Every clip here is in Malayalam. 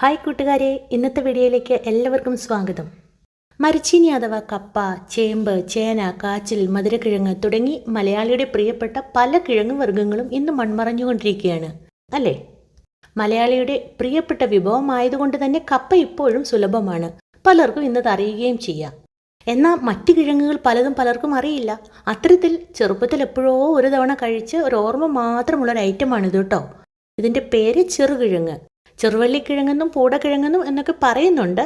ഹായ് കൂട്ടുകാരെ ഇന്നത്തെ വീഡിയോയിലേക്ക് എല്ലാവർക്കും സ്വാഗതം. മരിച്ചീനി അഥവാ കപ്പ ചേമ്പ് ചേന കാച്ചിൽ മധുരക്കിഴങ്ങ് തുടങ്ങി മലയാളിയുടെ പ്രിയപ്പെട്ട പല കിഴങ്ങ് വർഗങ്ങളും ഇന്ന് മൺമറഞ്ഞുകൊണ്ടിരിക്കുകയാണ് അല്ലേ? മലയാളിയുടെ പ്രിയപ്പെട്ട വിഭവമായതുകൊണ്ട് തന്നെ കപ്പ ഇപ്പോഴും സുലഭമാണ് പലർക്കും ഇന്നത് അറിയുകയും ചെയ്യാം. എന്നാൽ മറ്റു കിഴങ്ങുകൾ പലതും പലർക്കും അറിയില്ല. അത്തരത്തിൽ ചെറുപ്പത്തിൽ എപ്പോഴോ ഒരു തവണ കഴിച്ച് ഒരു ഓർമ്മ മാത്രമുള്ള ഒരു ഐറ്റമാണിത് കേട്ടോ. ഇതിന്റെ പേര് ചെറുകിഴങ്ങ്. ചെറുവള്ളിക്കിഴങ്ങെന്നും പൂടക്കിഴങ്ങെന്നും എന്നൊക്കെ പറയുന്നുണ്ട്.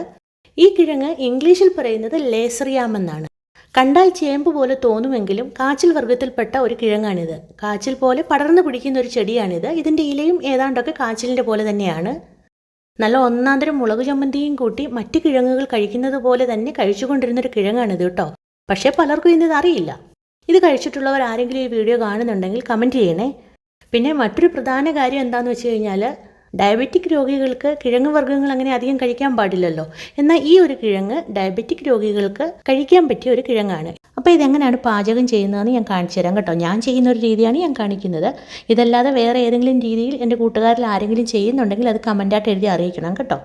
ഈ കിഴങ്ങ് ഇംഗ്ലീഷിൽ പറയുന്നത് ലേസറിയാം എന്നാണ്. കണ്ടാൽ ചേമ്പ് പോലെ തോന്നുമെങ്കിലും കാച്ചിൽ വർഗത്തിൽപ്പെട്ട ഒരു കിഴങ്ങാണിത്. കാച്ചിൽ പോലെ പടർന്നു പിടിക്കുന്ന ഒരു ചെടിയാണിത്. ഇതിന്റെ ഇലയും ഏതാണ്ടൊക്കെ കാച്ചിലിന്റെ പോലെ തന്നെയാണ്. നല്ല ഒന്നാന്തരം മുളക് ചമ്മന്തിയും കൂട്ടി മറ്റ് കിഴങ്ങുകൾ കഴിക്കുന്നത് പോലെ തന്നെ കഴിച്ചുകൊണ്ടിരുന്നൊരു കിഴങ്ങാണിത് കേട്ടോ. പക്ഷേ പലർക്കും ഇന്നത് അറിയില്ല ഇത് കഴിച്ചിട്ടുള്ളവർ ആരെങ്കിലും ഈ വീഡിയോ കാണുന്നുണ്ടെങ്കിൽ കമന്റ് ചെയ്യണേ. പിന്നെ മറ്റൊരു പ്രധാന കാര്യം എന്താണെന്ന് വെച്ച് കഴിഞ്ഞാൽ ഡയബറ്റിക് രോഗികൾക്ക് കിഴങ്ങ് വർഗങ്ങൾ അങ്ങനെ അധികം കഴിക്കാൻ പാടില്ലല്ലോ. എന്നാൽ ഈ ഒരു കിഴങ്ങ് ഡയബറ്റിക് രോഗികൾക്ക് കഴിക്കാൻ പറ്റിയ ഒരു കിഴങ്ങാണ്. അപ്പോൾ ഇതെങ്ങനെയാണ് പാചകം ചെയ്യുന്നതെന്ന് ഞാൻ കാണിച്ചു തരാം കേട്ടോ. ഞാൻ ചെയ്യുന്ന ഒരു രീതിയാണ് ഞാൻ കാണിക്കുന്നത്. ഇതല്ലാതെ വേറെ ഏതെങ്കിലും രീതിയിൽ എന്റെ കൂട്ടുകാരിൽ ആരെങ്കിലും ചെയ്യുന്നുണ്ടെങ്കിൽ അത് കമന്റായിട്ട് എഴുതി അറിയിക്കണം കേട്ടോ.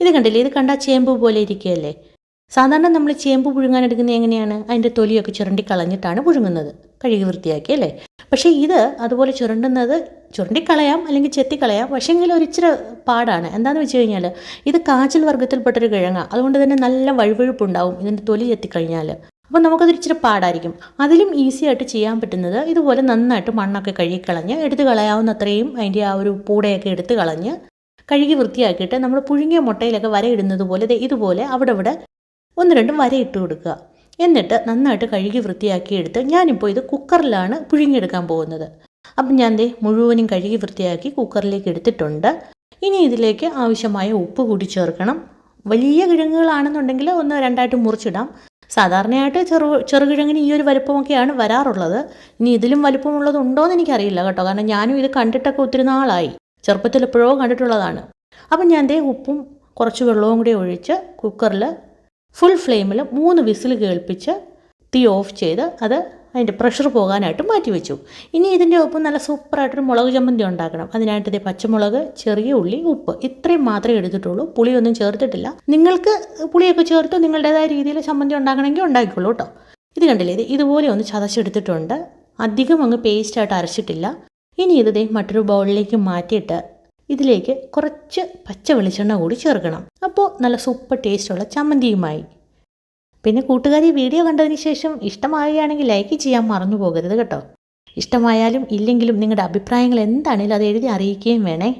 ഇത് കണ്ടില്ലേ? ഇത് കണ്ടാൽ ചേമ്പ് പോലെ ഇരിക്കുകയല്ലേ? സാധാരണ നമ്മൾ ചേമ്പ് പുഴുങ്ങാൻ എടുക്കുന്നത് എങ്ങനെയാണ്? അതിന്റെ തൊലിയൊക്കെ ചുരണ്ടി കളഞ്ഞിട്ടാണ് പുഴുങ്ങുന്നത്. കഴുകി വൃത്തിയാക്കി അല്ലേ? പക്ഷേ ഇത് അതുപോലെ ചുരണ്ടുന്നത് ചുരണ്ടിക്കളയാം അല്ലെങ്കിൽ ചെത്തിക്കളയാം പക്ഷേങ്കിൽ ഒരിച്ചിരി പാടാണ്. എന്താണെന്ന് വെച്ച് കഴിഞ്ഞാൽ ഇത് കാച്ചിൽ വർഗത്തിൽപ്പെട്ടൊരു കിഴങ്ങ. അതുകൊണ്ട് തന്നെ നല്ല വഴുവഴുപ്പുണ്ടാവും ഇതിന്റെ തൊലി ചെത്തിക്കഴിഞ്ഞാൽ അപ്പോൾ നമുക്കത് പാടായിരിക്കും. അതിലും ഈസി ആയിട്ട് ചെയ്യാൻ പറ്റുന്നത് ഇതുപോലെ നന്നായിട്ട് മണ്ണൊക്കെ കഴുകിക്കളഞ്ഞ് എടുത്ത് കളയാവുന്ന അത്രയും അതിന്റെ ആ ഒരു പൂടയൊക്കെ എടുത്ത് കളഞ്ഞ് കഴുകി വൃത്തിയാക്കിയിട്ട് നമ്മൾ പുഴുങ്ങിയ മുട്ടയിലൊക്കെ വരയിടുന്നത് പോലെ ഇതുപോലെ അവിടെ ഇവിടെ ഒന്ന് രണ്ടും വരയിട്ട് കൊടുക്കുക. എന്നിട്ട് നന്നായിട്ട് കഴുകി വൃത്തിയാക്കി എടുത്ത് ഞാനിപ്പോൾ ഇത് കുക്കറിലാണ് പുഴുങ്ങിയെടുക്കാൻ പോകുന്നത്. അപ്പം ഞാൻ ദേ മുഴുവനും കഴുകി വൃത്തിയാക്കി കുക്കറിലേക്ക് എടുത്തിട്ടുണ്ട്. ഇനി ഇതിലേക്ക് ആവശ്യമായ ഉപ്പ് കൂടി ചേർക്കണം. വലിയ കിഴങ്ങുകളാണെന്നുണ്ടെങ്കിൽ ഒന്ന് രണ്ടായിട്ട് മുറിച്ചിടാം. സാധാരണയായിട്ട് ചെറു ചെറുകിഴങ്ങിന് ഈ ഒരു വലുപ്പമൊക്കെയാണ് വരാറുള്ളത്. ഇനി ഇതിലും വലുപ്പമുള്ളത് ഉണ്ടോയെന്ന് എനിക്കറിയില്ല കേട്ടോ. കാരണം ഞാനും ഇത് കണ്ടിട്ടൊക്കെ ഒത്തിരി നാളായി. ചെറുപ്പത്തിൽ എപ്പോഴോ കണ്ടിട്ടുള്ളതാണ്. അപ്പം ഞാൻ ദേ ഉപ്പും കുറച്ച് വെള്ളവും കൂടി ഒഴിച്ച് കുക്കറിൽ ഫുൾ ഫ്ലെയിമിൽ മൂന്ന് വിസിൽ കേൾപ്പിച്ച് തീ ഓഫ് ചെയ്ത് അത് അതിന്റെ പ്രഷർ പോകാനായിട്ട് മാറ്റി വെച്ചു ഇനി ഇതിന്റെ ഒപ്പം നല്ല സൂപ്പറായിട്ടൊരു മുളക് ചമ്മന്തി ഉണ്ടാക്കണം. അതിനായിട്ട് ഇതേ പച്ചമുളക് ചെറിയ ഉള്ളി ഉപ്പ്. ഇത്രയും മാത്രമേ എടുത്തിട്ടുള്ളൂ. പുളിയൊന്നും ചേർത്തിട്ടില്ല. നിങ്ങൾക്ക് പുളിയൊക്കെ ചേർത്ത് നിങ്ങളുടേതായ രീതിയിൽ ചമ്മന്തി ഉണ്ടാക്കണമെങ്കിൽ ഉണ്ടാക്കിക്കോളൂ കേട്ടോ. ഇത് കണ്ടില്ലേ? ഇത് ഇതുപോലെ ഒന്ന് ചതച്ചെടുത്തിട്ടുണ്ട്. അധികം അങ്ങ് പേസ്റ്റായിട്ട് അരച്ചിട്ടില്ല. ഇനി ഇത് മറ്റൊരു ബൗളിലേക്ക് മാറ്റിയിട്ട് ഇതിലേക്ക് കുറച്ച് പച്ച വെളിച്ചെണ്ണ കൂടി ചേർക്കണം. അപ്പോൾ നല്ല സൂപ്പർ ടേസ്റ്റുള്ള ചമ്മന്തിയുമായി. പിന്നെ കൂട്ടുകാരി വീഡിയോ കണ്ടതിന് ശേഷം ഇഷ്ടമാവുകയാണെങ്കിൽ ലൈക്ക് ചെയ്യാൻ മറന്നു പോകരുത് കേട്ടോ. ഇഷ്ടമായാലും ഇല്ലെങ്കിലും നിങ്ങളുടെ അഭിപ്രായങ്ങൾ എന്താണെങ്കിലും അത് എഴുതി അറിയിക്കുകയും വേണേ.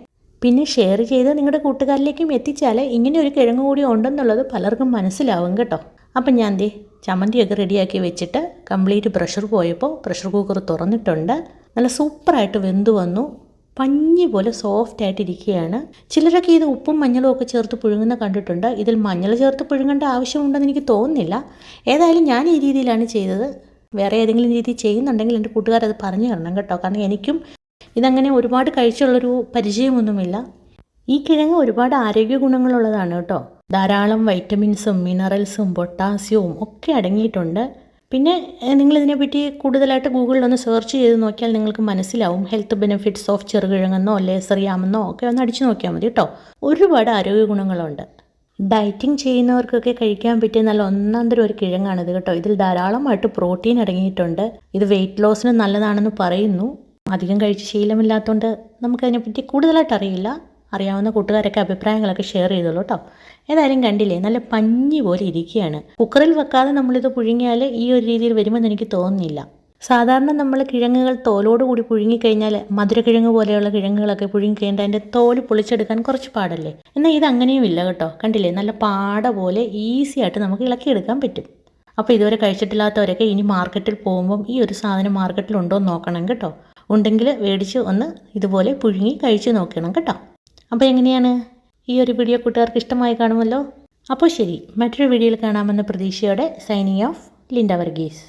പിന്നെ ഷെയർ ചെയ്ത് നിങ്ങളുടെ കൂട്ടുകാരിലേക്കും എത്തിച്ചാൽ ഇങ്ങനെ ഒരു കിഴങ്ങ് കൂടി ഉണ്ടെന്നുള്ളത് പലർക്കും മനസ്സിലാവും കേട്ടോ. അപ്പം ഞാൻ ദേ ചമ്മന്തിയൊക്കെ റെഡിയാക്കി വെച്ചിട്ട് കംപ്ലീറ്റ് പ്രഷർ പോയപ്പോൾ പ്രഷർ കുക്കർ തുറന്നിട്ടുണ്ട്. നല്ല സൂപ്പറായിട്ട് വെന്തു വന്നു. പഞ്ഞി പോലെ സോഫ്റ്റ് ആയിട്ടിരിക്കുകയാണ് ചിലരൊക്കെ ഇത് ഉപ്പും മഞ്ഞളും ഒക്കെ ചേർത്ത് പുഴുങ്ങുന്ന കണ്ടിട്ടുണ്ട്. ഇതിൽ മഞ്ഞൾ ചേർത്ത് പുഴുങ്ങേണ്ട ആവശ്യമുണ്ടെന്ന് എനിക്ക് തോന്നുന്നില്ല. ഏതായാലും ഞാൻ ഈ രീതിയിലാണ് ചെയ്തത്. വേറെ ഏതെങ്കിലും രീതി ചെയ്യുന്നുണ്ടെങ്കിൽ എന്റെ കൂട്ടുകാരത് പറഞ്ഞു തരണം കേട്ടോ. കാരണം എനിക്കും ഇതങ്ങനെ ഒരുപാട് കഴിച്ചുള്ളൊരു പരിചയമൊന്നുമില്ല. ഈ കിഴങ്ങ് ഒരുപാട് ആരോഗ്യ ഗുണങ്ങളുള്ളതാണ് കേട്ടോ. ധാരാളം വൈറ്റമിൻസും മിനറൽസും പൊട്ടാസ്യവും ഒക്കെ അടങ്ങിയിട്ടുണ്ട്. പിന്നെ നിങ്ങളിതിനെപ്പറ്റി കൂടുതലായിട്ട് ഗൂഗിളിലൊന്ന് സെർച്ച് ചെയ്ത് നോക്കിയാൽ നിങ്ങൾക്ക് മനസ്സിലാവും. ഹെൽത്ത് ബെനിഫിറ്റ്സ് ഓഫ് ചെറുകിഴങ്ങെന്നോ ലേസറിയാമെന്നോ ഒക്കെ ഒന്ന് അടിച്ചു നോക്കിയാൽ മതി കേട്ടോ ഒരുപാട് ആരോഗ്യ ഗുണങ്ങളുണ്ട്. ഡയറ്റിംഗ് ചെയ്യുന്നവർക്കൊക്കെ കഴിക്കാൻ പറ്റിയ നല്ല ഒന്നാം തരം ഒരു കിഴങ്ങാണിത് കേട്ടോ ഇതിൽ ധാരാളമായിട്ട് പ്രോട്ടീൻ അടങ്ങിയിട്ടുണ്ട് ഇത് വെയിറ്റ് ലോസിന് നല്ലതാണെന്ന് പറയുന്നു. അധികം കഴിച്ച് ശീലമില്ലാത്തതുകൊണ്ട് നമുക്കതിനെപ്പറ്റി കൂടുതലായിട്ട് അറിയില്ല. അറിയാവുന്ന കൂട്ടുകാരൊക്കെ അഭിപ്രായങ്ങളൊക്കെ ഷെയർ ചെയ്തോളൂ കേട്ടോ ഏതായാലും കണ്ടില്ലേ നല്ല പഞ്ഞി പോലെ ഇരിക്കുകയാണ്. കുക്കറിൽ വെക്കാതെ നമ്മളിത് പുഴുങ്ങിയാൽ ഈ ഒരു രീതിയിൽ വരുമെന്ന് എനിക്ക് തോന്നുന്നില്ല. സാധാരണ നമ്മൾ കിഴങ്ങുകൾ തോലോട് കൂടി പുഴുങ്ങിക്കഴിഞ്ഞാൽ മധുരക്കിഴങ്ങ് പോലെയുള്ള കിഴങ്ങുകളൊക്കെ പുഴുങ്ങിക്കഴിഞ്ഞാൽ അതിന്റെ തോൽ പൊളിച്ചെടുക്കാൻ കുറച്ച് പാടല്ലേ? എന്നാൽ ഇത് അങ്ങനെയും ഇല്ല കേട്ടോ. കണ്ടില്ലേ നല്ല പാട പോലെ ഈസി ആയിട്ട് നമുക്ക് ഇളക്കിയെടുക്കാൻ പറ്റും. അപ്പോൾ ഇതുവരെ കഴിച്ചിട്ടില്ലാത്തവരൊക്കെ ഇനി മാർക്കറ്റിൽ പോകുമ്പം ഈ ഒരു സാധനം മാർക്കറ്റിൽ ഉണ്ടോ എന്ന് നോക്കണം കേട്ടോ. ഉണ്ടെങ്കിൽ മേടിച്ച് ഒന്ന് ഇതുപോലെ പുഴുങ്ങി കഴിച്ച് നോക്കണം കേട്ടോ. അപ്പോൾ എങ്ങനെയാണ്? ഈ ഒരു വീഡിയോ കൂട്ടുകാർക്ക് ഇഷ്ടമായി കാണുമല്ലോ? അപ്പോൾ ശരി മറ്റൊരു വീഡിയോയിൽ കാണാമെന്ന പ്രതീക്ഷയോടെ സൈനിങ് ഓഫ് ലിൻഡ വർഗീസ്